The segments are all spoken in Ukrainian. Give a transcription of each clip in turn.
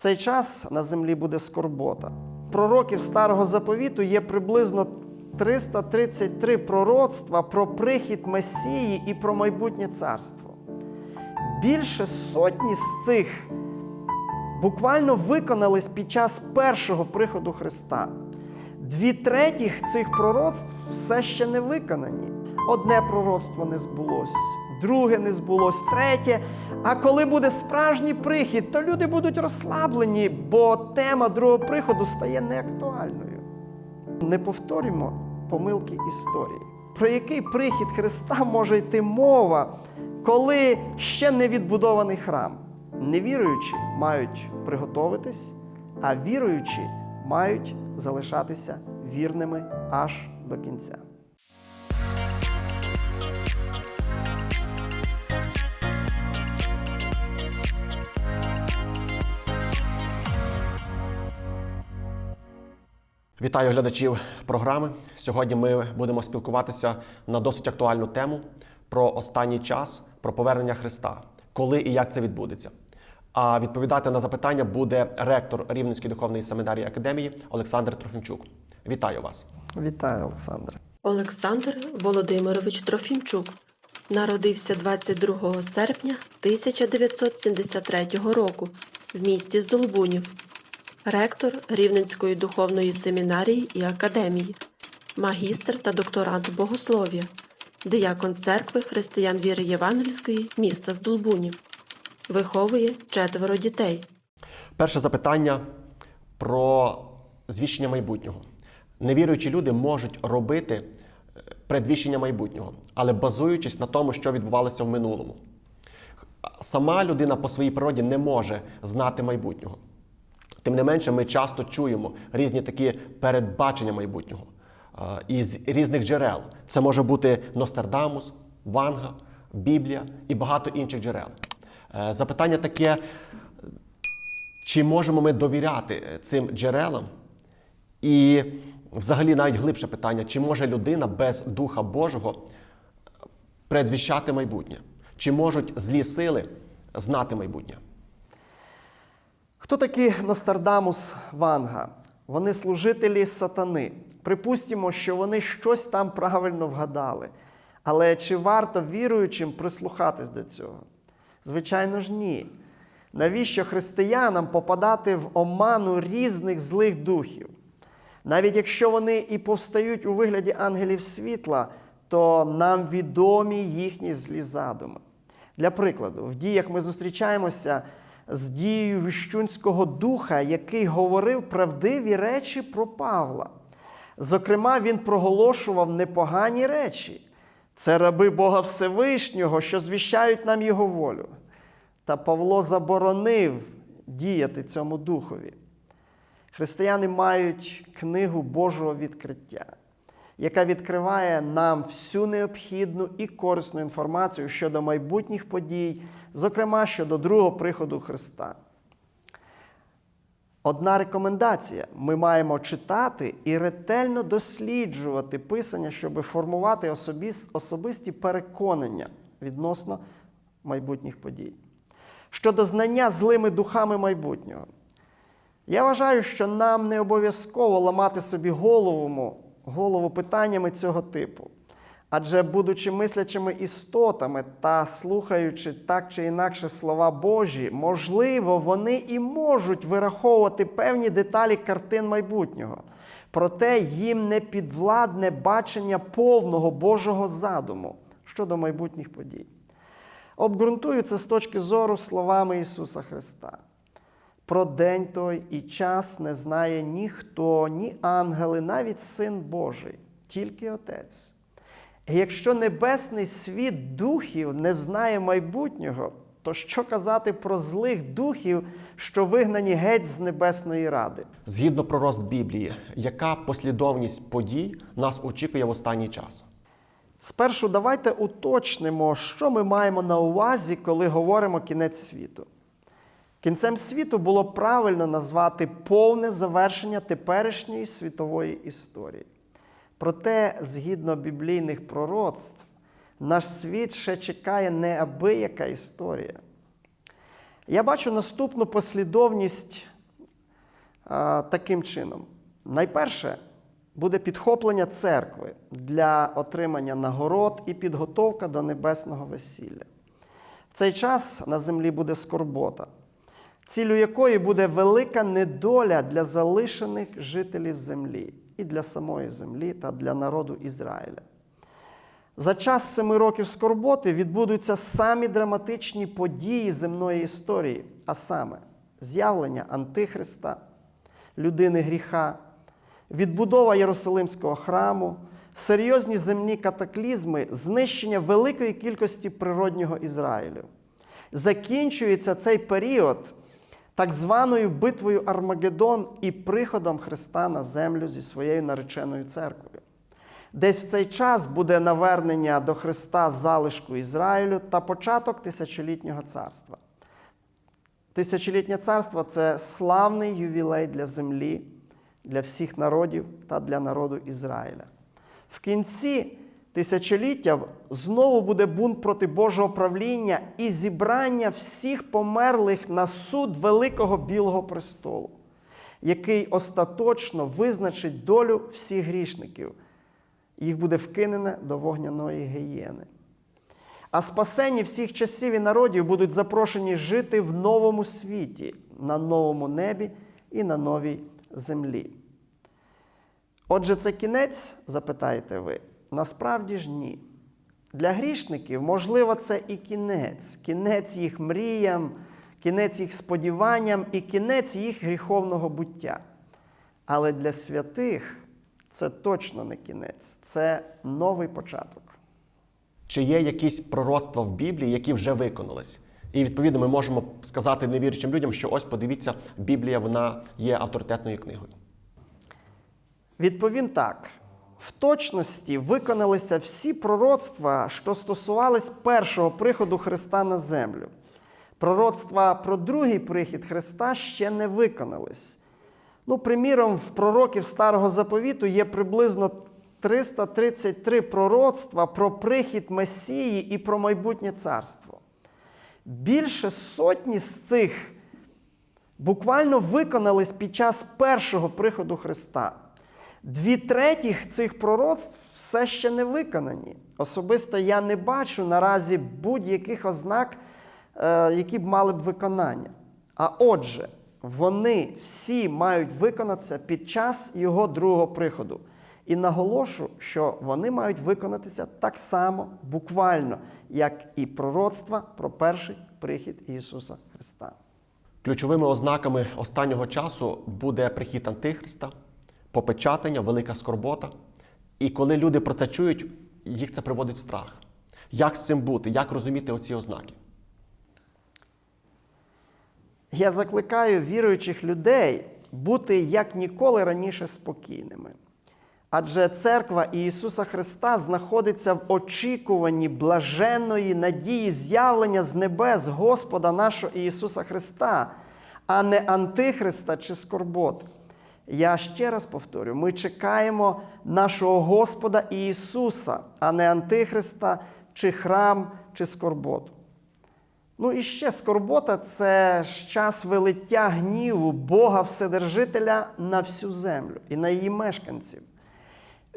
Цей час на землі буде скорбота. Пророків Старого Заповіту є приблизно 333 пророцтва про прихід Месії і про майбутнє царство. Більше сотні з цих буквально виконались під час першого приходу Христа. Дві третіх цих пророцтв все ще не виконані. Одне пророцтво не збулось, друге не збулось, третє. А коли буде справжній прихід, то люди будуть розслаблені, бо тема другого приходу стає неактуальною. Не повторюємо помилки історії. Про який прихід Христа може йти мова, коли ще не відбудований храм? Невіруючі мають приготовитись, а віруючі мають залишатися вірними аж до кінця. Вітаю глядачів програми. Сьогодні ми будемо спілкуватися на досить актуальну тему про останній час, про повернення Христа, коли і як це відбудеться. А відповідати на запитання буде ректор Рівненської духовної семінарії академії Олександр Трофімчук. Вітаю вас! Вітаю, Олександре. Олександр Володимирович Трофімчук народився 22 серпня 1973 року в місті Здолбунів, ректор Рівненської духовної семінарії і академії, магістр та докторант богослов'я, диякон церкви християн віри Євангельської міста Здолбунів. Виховує четверо дітей. Перше запитання про звіщення майбутнього. Невіруючі люди можуть робити е, предвіщення майбутнього, але базуючись на тому, що відбувалося в минулому. Сама людина по своїй природі не може знати майбутнього. Тим не менше, ми часто чуємо різні такі передбачення майбутнього е, із різних джерел. Це може бути Нострадамус, Ванга, Біблія і багато інших джерел. Е, Запитання таке: чи можемо ми довіряти е, цим джерелам? І взагалі навіть глибше питання, чи може людина без Духа Божого предвіщати майбутнє? Чи можуть злі сили знати майбутнє? Хто такі Ностардамус Ванга? Вони служителі сатани. Припустимо, що вони щось там правильно вгадали. Але чи варто віруючим прислухатись до цього? Звичайно ж, ні. Навіщо християнам попадати в оману різних злих духів? Навіть якщо вони і повстають у вигляді ангелів світла, то нам відомі їхні злі задуми. Для прикладу, в діях ми зустрічаємося з дією віщунського духа, який говорив правдиві речі про Павла. Зокрема, він проголошував непогані речі. Це раби Бога Всевишнього, що звіщають нам Його волю. Та Павло заборонив діяти цьому духові. Християни мають книгу Божого відкриття, яка відкриває нам всю необхідну і корисну інформацію щодо майбутніх подій, зокрема щодо другого приходу Христа. Одна рекомендація: ми маємо читати і ретельно досліджувати писання, щоб формувати особисті переконання відносно майбутніх подій. Щодо знання злими духами майбутнього. Я вважаю, що нам не обов'язково ламати собі голову, голову питаннями цього типу. Адже, будучи мислячими істотами та слухаючи так чи інакше слова Божі, можливо, вони і можуть вираховувати певні деталі картин майбутнього. Проте їм не підвладне бачення повного Божого задуму щодо майбутніх подій. Обґрунтую це з точки зору словами Ісуса Христа. Про день той і час не знає ніхто, ні ангели, навіть Син Божий, тільки Отець. І якщо небесний світ духів не знає майбутнього, то що казати про злих духів, що вигнані геть з небесної ради? Згідно пророст Біблії, яка послідовність подій нас очікує в останній час? Спершу давайте уточнимо, що ми маємо на увазі, коли говоримо кінець світу. Кінцем світу було правильно назвати повне завершення теперішньої світової історії. Проте, згідно біблійних пророцтв, наш світ ще чекає неабияка історія. Я бачу наступну послідовність а, таким чином. Найперше буде підхоплення церкви для отримання нагород і підготовка до небесного весілля. В цей час на землі буде скорбота, цілю якої буде велика недоля для залишених жителів землі і для самої землі та для народу Ізраїля. За час семи років скорботи відбудуться самі драматичні події земної історії, а саме з'явлення Антихриста, людини гріха, відбудова Єрусалимського храму, серйозні земні катаклізми, знищення великої кількості природнього Ізраїлю. Закінчується цей період так званою битвою Армагеддон і приходом Христа на землю зі своєю нареченою церквою. Десь в цей час буде навернення до Христа залишку Ізраїлю та початок тисячолітнього царства. Тисячолітнє царство це славний ювілей для землі, для всіх народів та для народу Ізраїля. В кінці тисячоліття знову буде бунт проти Божого правління і зібрання всіх померлих на суд Великого Білого престолу, який остаточно визначить долю всіх грішників. Їх буде вкинене до вогняної гієни. А спасені всіх часів і народів будуть запрошені жити в новому світі, на новому небі і на новій землі. Отже, це кінець, запитаєте ви? Насправді ж ні. Для грішників, можливо, це і кінець, кінець їх мріям, кінець їх сподіванням і кінець їх гріховного буття. Але для святих це точно не кінець, це новий початок. Чи є якісь пророцтва в Біблії, які вже виконались? І відповідно ми можемо сказати невіручим людям, що ось подивіться, Біблія вона є авторитетною книгою. Відповім так: в точності виконалися всі пророцтва, що стосувались першого приходу Христа на землю. Пророцтва про другий прихід Христа ще не виконались. Ну, приміром, в пророків Старого Заповіту є приблизно 333 пророцтва про прихід Месії і про майбутнє царство. Більше сотні з цих буквально виконались під час першого приходу Христа. Дві третіх цих пророцтв все ще не виконані. Особисто я не бачу наразі будь-яких ознак, е, які б мали б виконання. А отже, вони всі мають виконатися під час його другого приходу. І наголошу, що вони мають виконатися так само буквально, як і пророцтва про перший прихід Ісуса Христа. Ключовими ознаками останнього часу буде прихід Антихриста, попечатання, велика скорбота. І коли люди про це чують, їх це приводить в страх. Як з цим бути? Як розуміти оці ознаки? Я закликаю віруючих людей бути як ніколи раніше спокійними. Адже церква Ісуса Христа знаходиться в очікуванні блаженної надії з'явлення з небес Господа нашого Ісуса Христа, а не Антихриста чи скорбот. Я ще раз повторю: ми чекаємо нашого Господа Ісуса, а не Антихриста, чи храм, чи скорботу. Ну і ще скорбота це час велиття гніву Бога Вседержителя на всю землю і на її мешканців.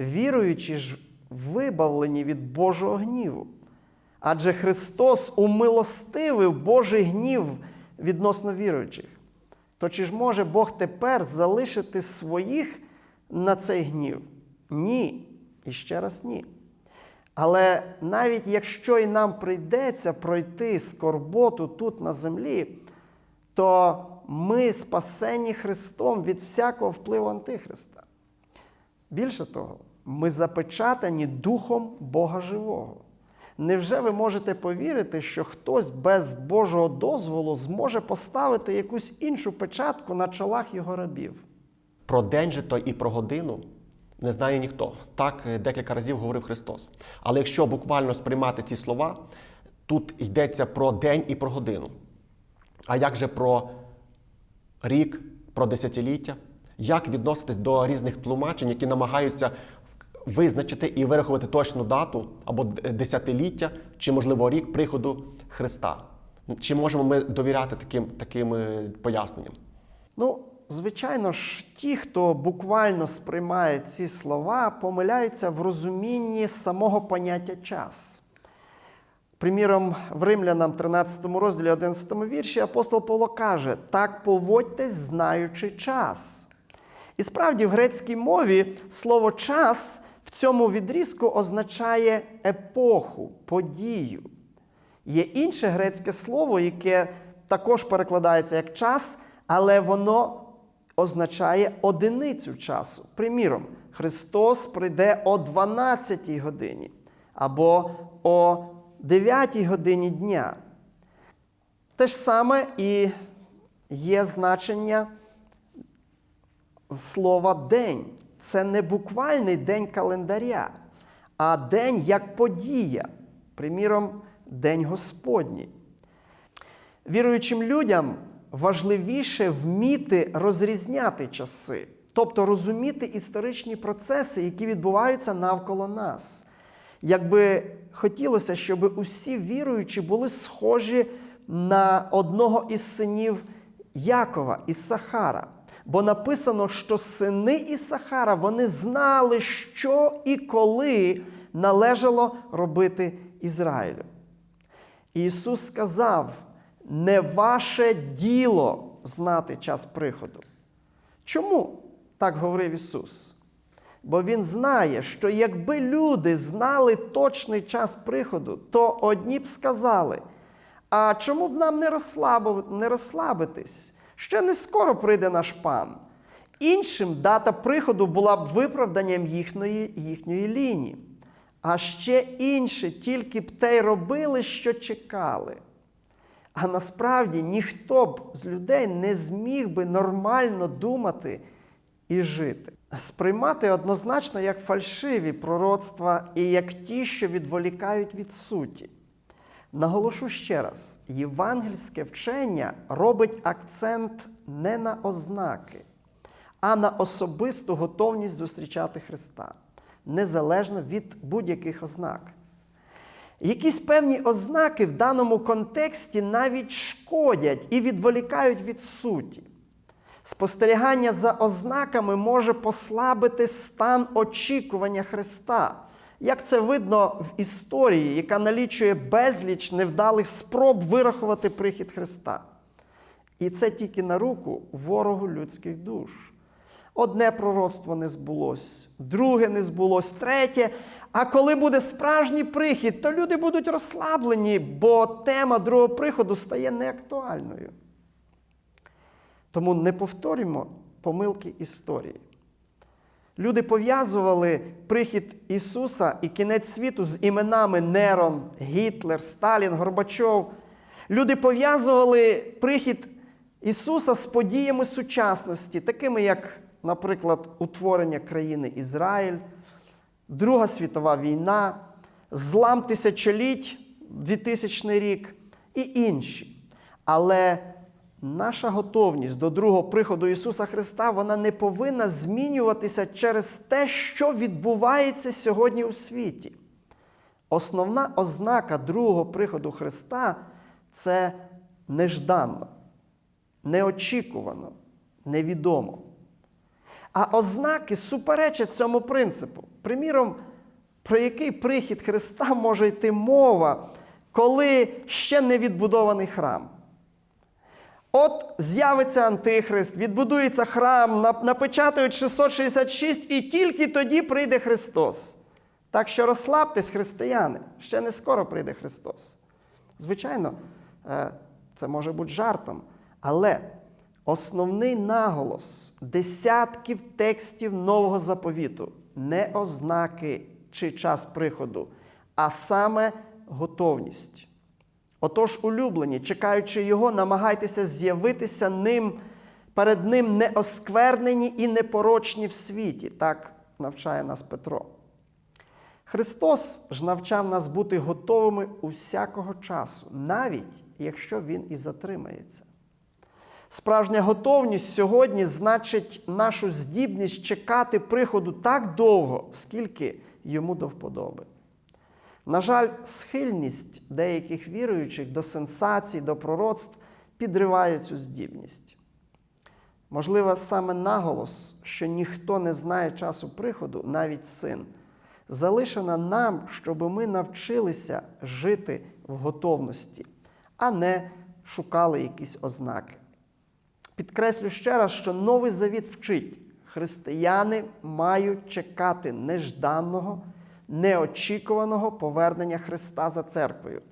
Віруючі ж вибавлені від Божого гніву. Адже Христос умилостивив Божий гнів відносно віруючих. То чи ж може Бог тепер залишити своїх на цей гнів? Ні. І ще раз ні. Але навіть якщо і нам прийдеться пройти скорботу тут на землі, то ми спасені Христом від всякого впливу Антихриста. Більше того, ми запечатані Духом Бога Живого. Невже ви можете повірити, що хтось без Божого дозволу зможе поставити якусь іншу печатку на чолах його рабів? Про день же то і про годину не знає ніхто. Так е, декілька разів говорив Христос. Але якщо буквально сприймати ці слова, тут йдеться про день і про годину. А як же про рік, про десятиліття? Як відноситись до різних тлумачень, які намагаються визначити і вирахувати точну дату або десятиліття, чи, можливо, рік приходу Христа? Чи можемо ми довіряти таким, таким е, поясненням? Ну, звичайно ж, ті, хто буквально сприймає ці слова, помиляються в розумінні самого поняття час. Приміром, в Римлянам 13 розділі 11 вірші апостол Павло каже: так поводьтесь, знаючи час. І справді, в грецькій мові слово час в цьому відрізку означає епоху, подію. Є інше грецьке слово, яке також перекладається як час, але воно означає одиницю часу. Приміром, Христос прийде о 12 годині або о 9 годині дня. Те ж саме і є значення слова день. Це не буквальний день календаря, а день як подія. Приміром, День Господній. Віруючим людям важливіше вміти розрізняти часи, тобто розуміти історичні процеси, які відбуваються навколо нас. Якби хотілося, щоб усі віруючі були схожі на одного із синів Якова із Сахара. Бо написано, що сини Ісахара вони знали, що і коли належало робити Ізраїлю. Ісус сказав: не ваше діло знати час приходу. Чому так говорив Ісус? Бо Він знає, що якби люди знали точний час приходу, то одні б сказали: а чому б нам не розслабитись? Ще не скоро прийде наш пан. Іншим дата приходу була б виправданням їхньої, їхньої лінії. А ще інші тільки б те й робили, що чекали. А насправді ніхто б з людей не зміг би нормально думати і жити. Сприймати однозначно як фальшиві пророцтва і як ті, що відволікають від суті. Наголошу ще раз: євангельське вчення робить акцент не на ознаки, а на особисту готовність зустрічати Христа, незалежно від будь-яких ознак. Якісь певні ознаки в даному контексті навіть шкодять і відволікають від суті. Спостерігання за ознаками може послабити стан очікування Христа. Як це видно в історії, яка налічує безліч невдалих спроб вирахувати прихід Христа. І це тільки на руку ворогу людських душ. Одне пророцтво не збулось, друге не збулось, третє. А коли буде справжній прихід, то люди будуть розслаблені, бо тема другого приходу стає неактуальною. Тому не повторюємо помилки історії. Люди пов'язували прихід Ісуса і кінець світу з іменами Нерон, Гітлер, Сталін, Горбачов. Люди пов'язували прихід Ісуса з подіями сучасності, такими як, наприклад, утворення країни Ізраїль, Друга світова війна, злам тисячоліть 2000 рік і інші. Але наша готовність до другого приходу Ісуса Христа вона не повинна змінюватися через те, що відбувається сьогодні у світі. Основна ознака другого приходу Христа це нежданно, неочікувано, невідомо. А ознаки суперечать цьому принципу. Приміром, про який прихід Христа може йти мова, коли ще не відбудований храм. От з'явиться Антихрист, відбудується храм, напечатають 666, і тільки тоді прийде Христос. Так що розслабтесь, християни, ще не скоро прийде Христос. Звичайно, е, це може бути жартом, але основний наголос десятків текстів Нового заповіту не ознаки чи час приходу, а саме готовність. Отож, улюблені, чекаючи його, намагайтеся з'явитися ним, перед ним неосквернені і непорочні в світі. Так навчає нас Петро. Христос ж навчав нас бути готовими усякого часу, навіть якщо Він і затримається. Справжня готовність сьогодні значить нашу здібність чекати приходу так довго, скільки йому до вподоби. На жаль, схильність деяких віруючих до сенсацій, до пророцтв підриває цю здібність. Можливо, саме наголос, що ніхто не знає часу приходу, навіть син, залишена нам, щоб ми навчилися жити в готовності, а не шукали якісь ознаки. Підкреслю ще раз, що Новий Завіт вчить, християни мають чекати нежданого, неочікуваного повернення Христа за церквою,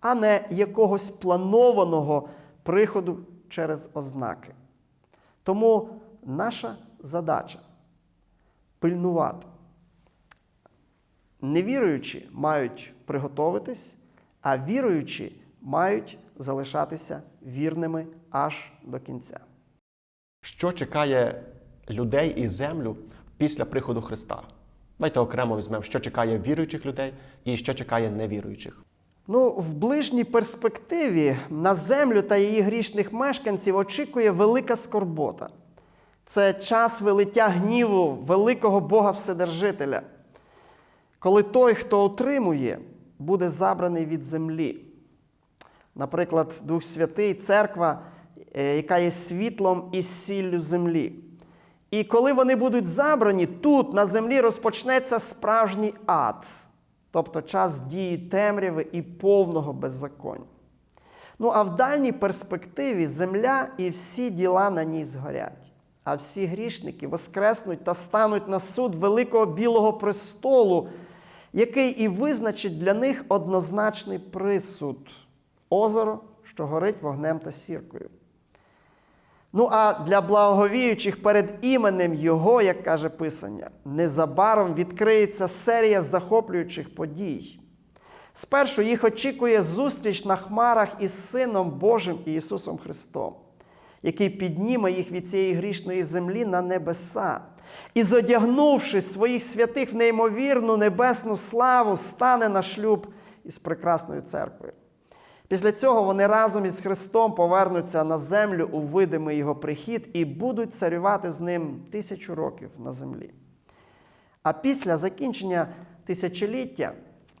а не якогось планованого приходу через ознаки. Тому наша задача пильнувати. Невіруючі мають приготовитись, а віруючі мають залишатися вірними аж до кінця. Що чекає людей і землю після приходу Христа? Давайте окремо візьмемо, що чекає віруючих людей і що чекає невіруючих. Ну, в ближній перспективі на землю та її грішних мешканців очікує велика скорбота. Це час вилиття гніву великого Бога Вседержителя, коли той, хто отримує, буде забраний від землі. Наприклад, Дух Святий, церква, е, яка є світлом і сіллю землі. І коли вони будуть забрані, тут на землі розпочнеться справжній ад, тобто час дії темряви і повного беззаконня. Ну а в дальній перспективі земля і всі діла на ній згорять, а всі грішники воскреснуть та стануть на суд великого білого престолу, який і визначить для них однозначний присуд озеро, що горить вогнем та сіркою. Ну а для благоговіючих перед іменем Його, як каже Писання, незабаром відкриється серія захоплюючих подій. Спершу їх очікує зустріч на хмарах із Сином Божим Ісусом Христом, який підніме їх від цієї грішної землі на небеса. І, зодягнувши своїх святих в неймовірну небесну славу, стане на шлюб із прекрасною церквою. Після цього вони разом із Христом повернуться на землю у видимий його прихід і будуть царювати з ним тисячу років на землі. А після закінчення тисячоліття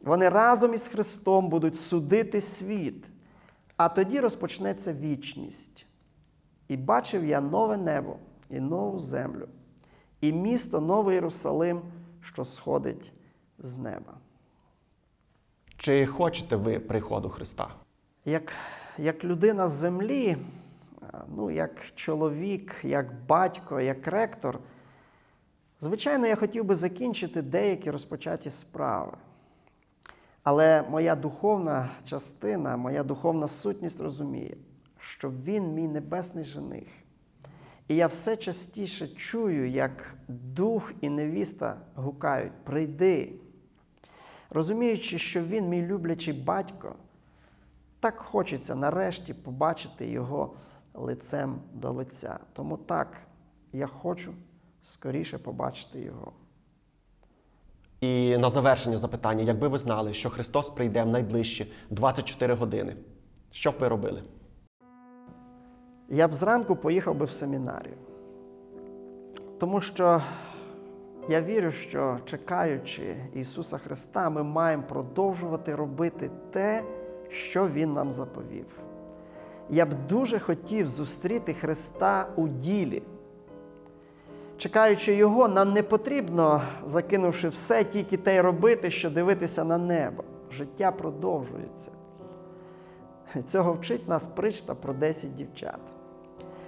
вони разом із Христом будуть судити світ, а тоді розпочнеться вічність. І бачив я нове небо і нову землю, і місто Новий Єрусалим, що сходить з неба. Чи хочете ви приходу Христа? Як, як людина з землі, ну, як чоловік, як батько, як ректор, звичайно, я хотів би закінчити деякі розпочаті справи. Але моя духовна частина, моя духовна сутність розуміє, що він мій небесний жених. І я все частіше чую, як дух і невіста гукають: прийди. Розуміючи, що він мій люблячий батько, так хочеться нарешті побачити його лицем до лиця. Тому так, я хочу скоріше побачити його. І на завершення запитання, якби ви знали, що Христос прийде в найближчі 24 години, що б ви робили? Я б зранку поїхав би в семінарію. Тому що я вірю, що чекаючи Ісуса Христа, ми маємо продовжувати робити те, що Він нам заповів. Я б дуже хотів зустріти Христа у ділі. Чекаючи Його, нам не потрібно, закинувши все, тільки те й робити, що дивитися на небо. Життя продовжується. Цього вчить нас причта про 10 дівчат.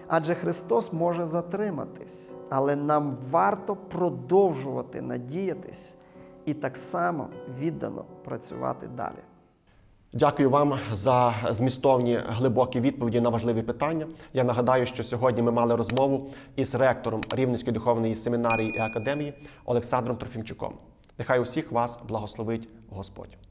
Адже Христос може затриматись, але нам варто продовжувати надіятись і так само віддано працювати далі. Дякую вам за змістовні глибокі відповіді на важливі питання. Я нагадаю, що сьогодні ми мали розмову із ректором Рівненської духовної семінарії і академії Олександром Трофімчуком. Нехай усіх вас благословить Господь.